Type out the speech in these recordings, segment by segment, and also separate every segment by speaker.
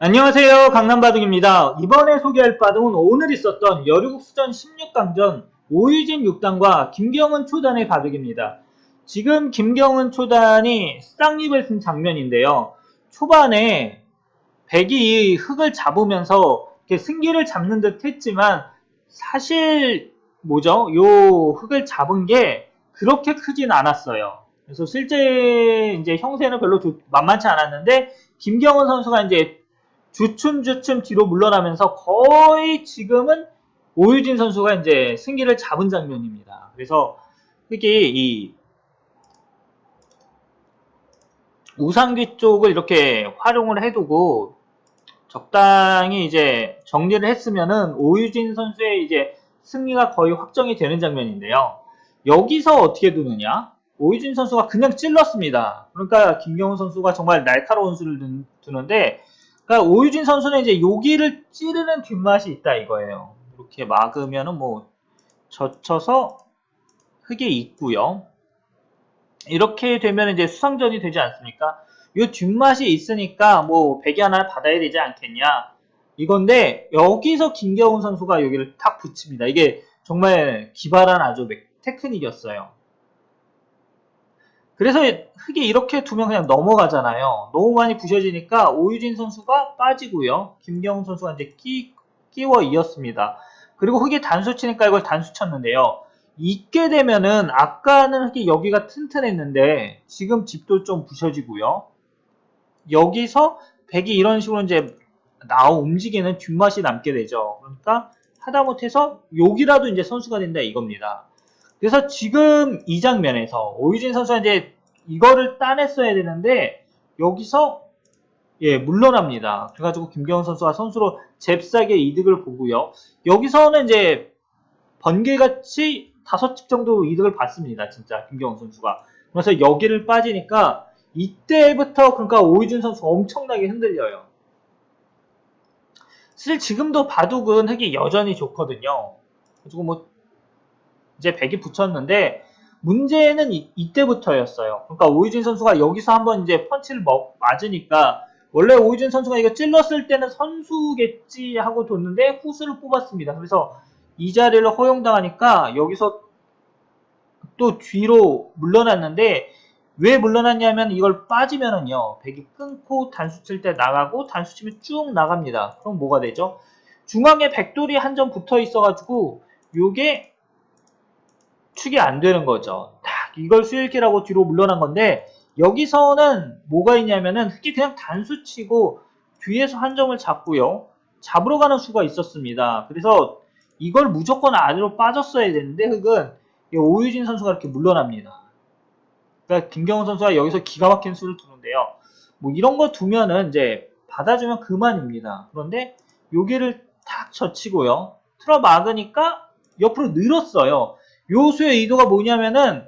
Speaker 1: 안녕하세요. 강남바둑입니다. 이번에 소개할 바둑은 오늘 있었던 여류국수전 16강전 오유진 6단과 김경은 초단의 바둑입니다. 지금 김경은 초단이 쌍립을 쓴 장면인데요. 초반에 백이 흙을 잡으면서 승기를 잡는 듯 했지만 사실 뭐죠? 요 흙을 잡은 게 그렇게 크진 않았어요. 그래서 실제 이제 형세는 별로 좋- 만만치 않았는데 김경은 선수가 이제 주춤주춤 뒤로 물러나면서 거의 지금은 오유진 선수가 이제 승기를 잡은 장면입니다. 그래서 특히 이 우상귀 쪽을 이렇게 활용을 해두고 적당히 이제 정리를 했으면은 오유진 선수의 이제 승리가 거의 확정이 되는 장면인데요. 여기서 어떻게 두느냐? 오유진 선수가 그냥 찔렀습니다. 그러니까 김경훈 선수가 정말 날카로운 수를 두- 두는데 그러니까 오유진 선수는 이제 여기를 찌르는 뒷맛이 있다 이거예요. 이렇게 막으면은 뭐 젖혀서 흙에 있고요. 이렇게 되면 이제 수상전이 되지 않습니까? 이 뒷맛이 있으니까 뭐 백이 하나를 받아야 되지 않겠냐 이건데 여기서 김경훈 선수가 여기를 탁 붙입니다. 이게 정말 기발한 아주 테크닉이었어요. 그래서 흙에 이렇게 두면 그냥 넘어가잖아요. 너무 많이 부셔지니까 오유진 선수가 빠지고요. 김경훈 선수가 이제 끼, 끼워 이었습니다. 그리고 흙이 단수 치니까 이걸 단수 쳤는데요. 있게 되면은 아까는 흙이 여기가 튼튼했는데 지금 집도 좀 부셔지고요. 여기서 백이 이런 식으로 이제 나와 움직이는 뒷맛이 남게 되죠. 그러니까 하다못해서 여기라도 이제 선수가 된다 이겁니다. 그래서 지금 이 장면에서 오유진 선수가 이제 이거를 따냈어야 되는데 여기서 예 물러납니다. 그래가지고 김경훈 선수가 선수로 잽싸게 이득을 보고요. 여기서는 이제 번개같이 다섯 집 정도 이득을 받습니다. 진짜 김경훈 선수가. 그래서 여기를 빠지니까 이때부터 그러니까 오유진 선수 엄청나게 흔들려요. 사실 지금도 바둑은 흙이 여전히 좋거든요. 그리고 뭐 이제 백이 붙였는데 문제는 이, 때부터였어요 그러니까 오유진 선수가 여기서 한번 이제 펀치를 먹, 맞으니까 원래 오유진 선수가 이거 찔렀을 때는 선수겠지 하고 뒀는데 후수를 뽑았습니다. 그래서 이 자리를 허용당하니까 여기서 또 뒤로 물러났는데 왜 물러났냐면 이걸 빠지면은요 백이 끊고 단수 칠 때 나가고 단수 치면 쭉 나갑니다. 그럼 뭐가 되죠? 중앙에 백돌이 한 점 붙어 있어가지고 요게 축이 안 되는 거죠. 딱 이걸 수일기라고 뒤로 물러난 건데 여기서는 뭐가 있냐면은 흑이 그냥 단수 치고 뒤에서 한 점을 잡고요. 잡으러 가는 수가 있었습니다. 그래서 이걸 무조건 안으로 빠졌어야 되는데 흑은 이 오유진 선수가 이렇게 물러납니다. 그러니까 김경훈 선수가 여기서 기가 막힌 수를 두는데요. 뭐 이런 거 두면은 이제 받아주면 그만입니다. 그런데 여기를 탁 젖히고요. 틀어 막으니까 옆으로 늘었어요. 요 수의 의도가 뭐냐면은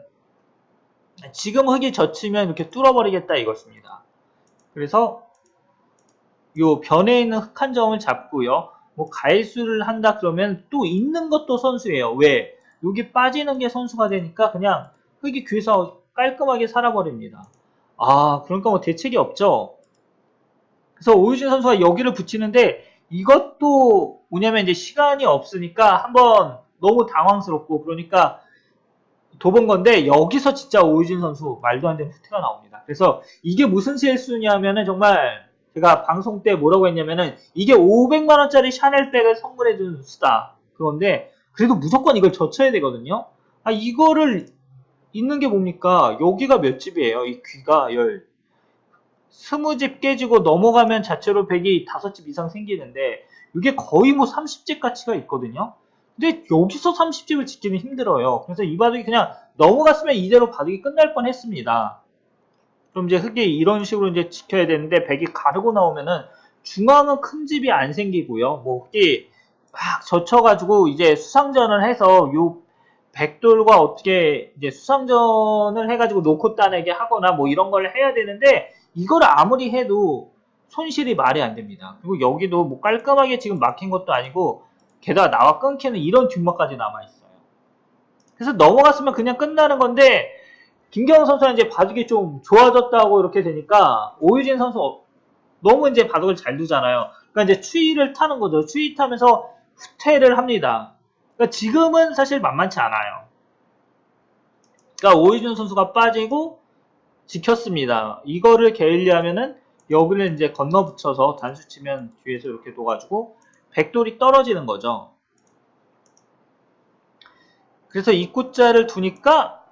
Speaker 1: 지금 흙이 젖히면 이렇게 뚫어버리겠다 이것입니다. 그래서 요 변에 있는 흙 한 점을 잡고요. 뭐 가일수를 한다 그러면 또 있는 것도 선수예요. 왜? 여기 빠지는 게 선수가 되니까 그냥 흙이 귀에서 깔끔하게 살아버립니다. 아, 그러니까 뭐 대책이 없죠. 그래서 오유진 선수가 여기를 붙이는데 이것도 뭐냐면 이제 시간이 없으니까 한번 너무 당황스럽고 그러니까 도본 건데 여기서 진짜 오유진 선수 말도 안 되는 후퇴가 나옵니다. 그래서 이게 무슨 실수냐면은 정말 제가 방송 때 뭐라고 했냐면은 이게 500만 원짜리 샤넬백을 선물해 준 수다. 그건데 그래도 무조건 이걸 젖혀야 되거든요. 아 이거를 있는 게 뭡니까? 여기가 몇 집이에요? 이 귀가 열 스무 집 깨지고 넘어가면 자체로 백이 다섯 집 이상 생기는데 이게 거의 뭐 30집 가치가 있거든요. 근데 여기서 30집을 짓기는 힘들어요. 그래서 이 바둑이 그냥 넘어갔으면 이대로 바둑이 끝날 뻔 했습니다. 그럼 이제 흙이 이런 식으로 이제 지켜야 되는데 백이 가르고 나오면은 중앙은 큰 집이 안 생기고요. 뭐 흙이 막 젖혀가지고 이제 수상전을 해서 요 백돌과 어떻게 이제 수상전을 해가지고 놓고 따내게 하거나 뭐 이런 걸 해야 되는데 이걸 아무리 해도 손실이 말이 안 됩니다. 그리고 여기도 뭐 깔끔하게 지금 막힌 것도 아니고 게다가 나와 끊기는 이런 뒷막까지 남아있어요. 그래서 넘어갔으면 그냥 끝나는 건데 김경호 선수가 이제 바둑이 좀 좋아졌다고 이렇게 되니까 오유진 선수 너무 이제 바둑을 잘 두잖아요. 그러니까 이제 추위를 타는 거죠. 추위 타면서 후퇴를 합니다. 그러니까 지금은 사실 만만치 않아요. 그러니까 오이준 선수가 빠지고 지켰습니다. 이거를 게일리하면은 여기를 이제 건너 붙여서 단수 치면 뒤에서 이렇게 둬가지고 백돌이 떨어지는 거죠. 그래서 입구자를 두니까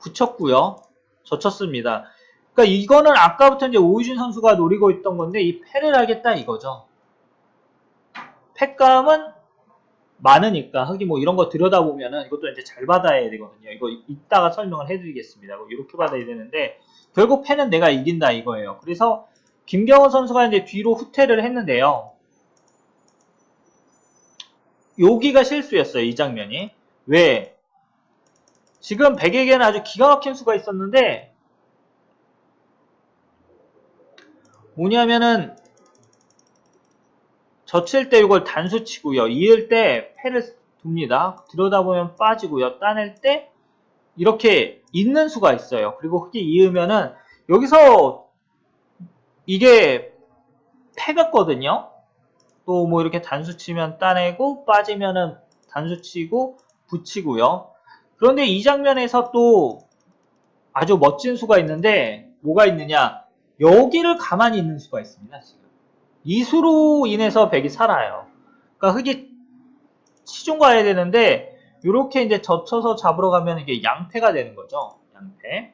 Speaker 1: 붙였고요. 젖혔습니다. 그러니까 이거는 아까부터 이제 오유진 선수가 노리고 있던 건데 이 패를 하겠다 이거죠. 패감은 많으니까 흑이 뭐 이런 거 들여다보면은 이것도 이제 잘 받아야 되거든요. 이거 이따가 설명을 해드리겠습니다. 뭐 이렇게 받아야 되는데 결국 패는 내가 이긴다 이거예요. 그래서 김경원 선수가 이제 뒤로 후퇴를 했는데요. 여기가 실수였어요. 이 장면이. 왜? 지금 백에게는 아주 기가 막힌 수가 있었는데 뭐냐면은 젖힐 때 이걸 단수 치고요. 이을 때 패를 둡니다. 들여다보면 빠지고요. 따낼 때 이렇게 있는 수가 있어요. 그리고 흑이 이으면은 여기서 이게 패 같거든요. 또 뭐 이렇게 단수 치면 따내고 빠지면은 단수 치고 붙이고요. 그런데 이 장면에서 또 아주 멋진 수가 있는데 뭐가 있느냐? 여기를 가만히 있는 수가 있습니다. 지금 이 수로 인해서 백이 살아요. 그러니까 흑이 치중 가야 되는데 이렇게 이제 젖혀서 잡으러 가면 이게 양패가 되는 거죠. 양패.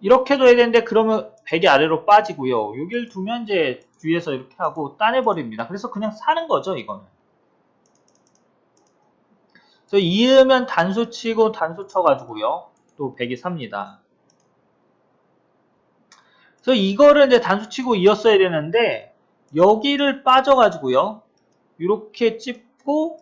Speaker 1: 이렇게 둬야 되는데 그러면 백이 아래로 빠지고요. 여기를 두면 이제 뒤에서 이렇게 하고 따내버립니다. 그래서 그냥 사는 거죠, 이거는. 그래서 이으면 단수 치고 단수 쳐가지고요. 또 백이 삽니다. 그래서 이거를 이제 단수 치고 이었어야 되는데 여기를 빠져가지고요. 이렇게 찝고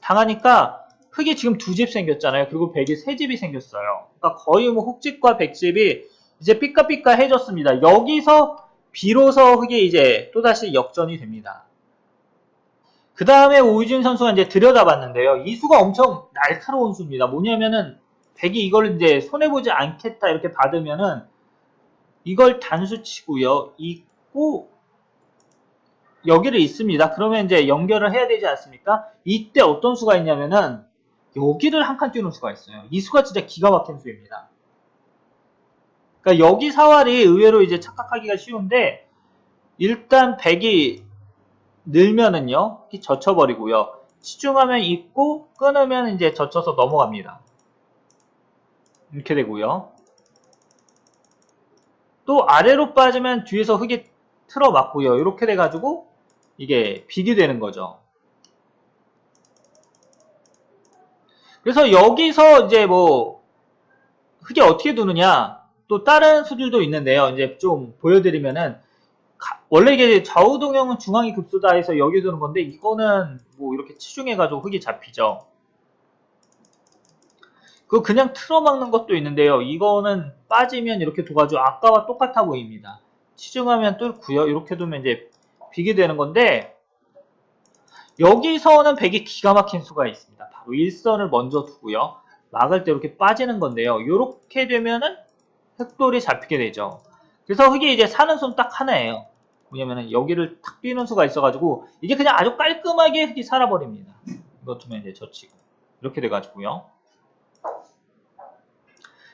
Speaker 1: 당하니까 흑이 지금 두 집 생겼잖아요. 그리고 백이 세 집이 생겼어요. 그러니까 거의 뭐 흑집과 백집이 이제 삐까삐까 해졌습니다. 여기서 비로소 흑이 이제 또다시 역전이 됩니다. 그 다음에 오유진 선수가 이제 들여다봤는데요. 이 수가 엄청 날카로운 수입니다. 뭐냐면은 백이 이걸 이제 손해보지 않겠다 이렇게 받으면은 이걸 단수 치고요. 있고 여기를 있습니다. 그러면 이제 연결을 해야 되지 않습니까? 이때 어떤 수가 있냐면은 여기를 한 칸 띄우는 수가 있어요. 이 수가 진짜 기가 막힌 수입니다. 그러니까 여기 사활이 의외로 이제 착각하기가 쉬운데 일단 백이 늘면은요 이렇게 젖혀버리고요. 치중하면 있고 끊으면 이제 젖혀서 넘어갑니다. 이렇게 되고요. 또 아래로 빠지면 뒤에서 흙이 틀어 맞고요. 이렇게 돼 가지고 이게 비기 되는 거죠. 그래서 여기서 이제 뭐 흙이 어떻게 두느냐 또 다른 수들도 있는데요. 이제 좀 보여드리면은 가- 원래 이게 좌우 동형은 중앙이 급소다 해서 여기 두는 건데 이거는 뭐 이렇게 치중해가지고 흙이 잡히죠. 그 그냥 틀어막는 것도 있는데요. 이거는 빠지면 이렇게 둬가지고 아까와 똑같아 보입니다. 치중하면 뚫고요. 이렇게 두면 이제 비게 되는 건데 여기서는 백이 기가 막힌 수가 있습니다. 바로 일선을 먼저 두고요. 막을 때 이렇게 빠지는 건데요. 이렇게 되면은 흑돌이 잡히게 되죠. 그래서 흑이 이제 사는 손딱 하나예요. 뭐냐면은 여기를 탁 뛰는 수가 있어가지고 이게 그냥 아주 깔끔하게 흑이 살아버립니다. 이거 두면 이제 젖히고 이렇게 돼가지고요.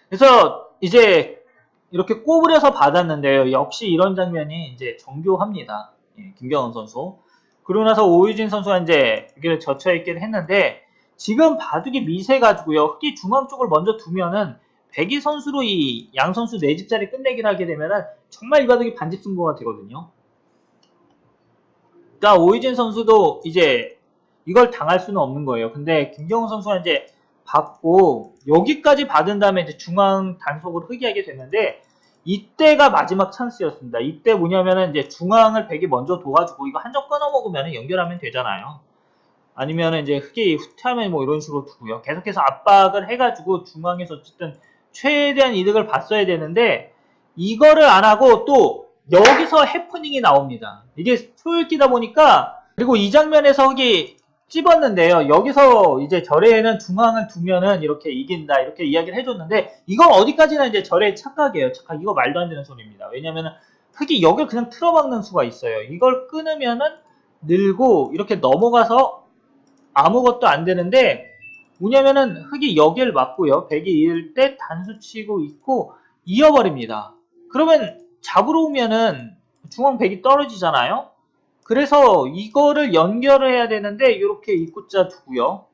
Speaker 1: 그래서 이제 이렇게 꼬부려서 받았는데요. 역시 이런 장면이 이제 정교합니다. 예, 김경원 선수. 그러고 나서 오유진 선수가 이제 여기를 젖혀 있긴 했는데 지금 바둑이 미세 가지고요. 흑이 중앙 쪽을 먼저 두면은 백이 선수로 이 양 선수 네 집짜리 끝내기를 하게 되면은 정말 이 바둑이 반집 승부가 되거든요. 그러니까 오유진 선수도 이제 이걸 당할 수는 없는 거예요. 근데 김경훈 선수가 이제 받고 여기까지 받은 다음에 이제 중앙 단속을 흑이하게 됐는데 이때가 마지막 찬스였습니다. 이때 뭐냐면은 이제 중앙을 백이 먼저 도와주고 이거 한 점 끊어 먹으면 연결하면 되잖아요. 아니면은 이제 흑이 후퇴하면 뭐 이런 식으로 두고요. 계속해서 압박을 해가지고 중앙에서 어쨌든 최대한 이득을 봤어야 되는데 이거를 안 하고 또 여기서 해프닝이 나옵니다. 이게 소일기다 보니까 그리고 이 장면에서 흑이 찝었는데요. 여기서 이제 절에는 중앙을 두면은 이렇게 이긴다 이렇게 이야기를 해줬는데 이건 어디까지나 이제 절의 착각이에요. 착각 이거 말도 안 되는 소리입니다. 왜냐면은 흙이 여길 그냥 틀어막는 수가 있어요. 이걸 끊으면은 늘고 이렇게 넘어가서 아무것도 안 되는데 뭐냐면은 흙이 여길 막고요. 백이 이을 때 단수 치고 있고 이어버립니다. 그러면 잡으러 오면은 중앙 백이 떨어지잖아요. 그래서 이거를 연결을 해야 되는데 이렇게 입구자 두고요.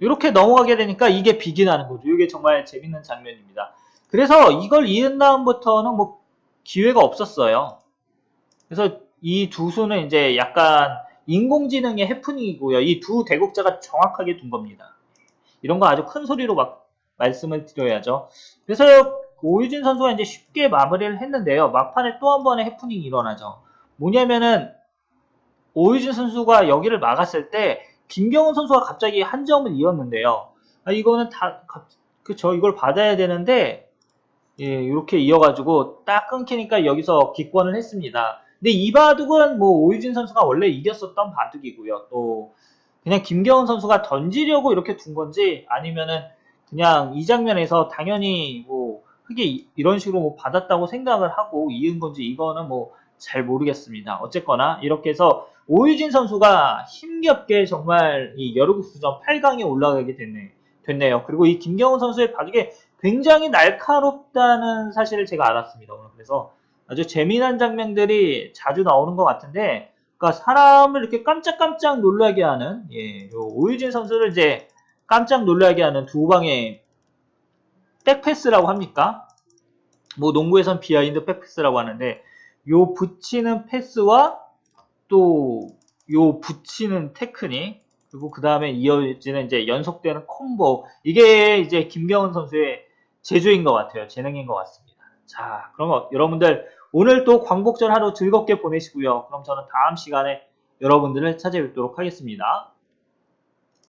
Speaker 1: 이렇게 넘어가게 되니까 이게 비기 나는 거죠. 이게 정말 재밌는 장면입니다. 그래서 이걸 이은 다음부터는 뭐 기회가 없었어요. 그래서 이 두 수는 이제 약간 인공지능의 해프닝이고요. 이 두 대국자가 정확하게 둔 겁니다. 이런 거 아주 큰 소리로 막 말씀을 드려야죠. 그래서 오유진 선수가 이제 쉽게 마무리를 했는데요. 막판에 또 한 번의 해프닝이 일어나죠. 뭐냐면은 오유진 선수가 여기를 막았을 때 김경훈 선수가 갑자기 한 점을 이었는데요. 아, 이거는 다, 그쵸. 이걸 받아야 되는데, 예, 이렇게 이어가지고 딱 끊기니까 여기서 기권을 했습니다. 근데 이 바둑은 뭐 오유진 선수가 원래 이겼었던 바둑이고요. 또 그냥 김경훈 선수가 던지려고 이렇게 둔 건지 아니면은 그냥 이 장면에서 당연히 뭐 흙이 이런 식으로 뭐 받았다고 생각을 하고 이은 건지 이거는 뭐 잘 모르겠습니다. 어쨌거나 이렇게 해서 오유진 선수가 힘겹게 정말 이 여르국수전 8강에 올라가게 됐네, 됐네요. 그리고 이 김경훈 선수의 바둑에 굉장히 날카롭다는 사실을 제가 알았습니다. 오늘 그래서 아주 재미난 장면들이 자주 나오는 것 같은데, 그러니까 사람을 이렇게 깜짝깜짝 놀라게 하는 예, 요 오유진 선수를 이제 깜짝 놀라게 하는 두 방의 백패스라고 합니까? 뭐 농구에선 비하인드 백패스라고 하는데 요 붙이는 패스와 또 요 붙이는 테크닉 그리고 그 다음에 이어지는 이제 연속되는 콤보 이게 이제 김경훈 선수의 재주인 것 같아요 재능인 것 같습니다 자 그럼 여러분들 오늘 또 광복절 하루 즐겁게 보내시고요. 그럼 저는 다음 시간에 여러분들을 찾아뵙도록 하겠습니다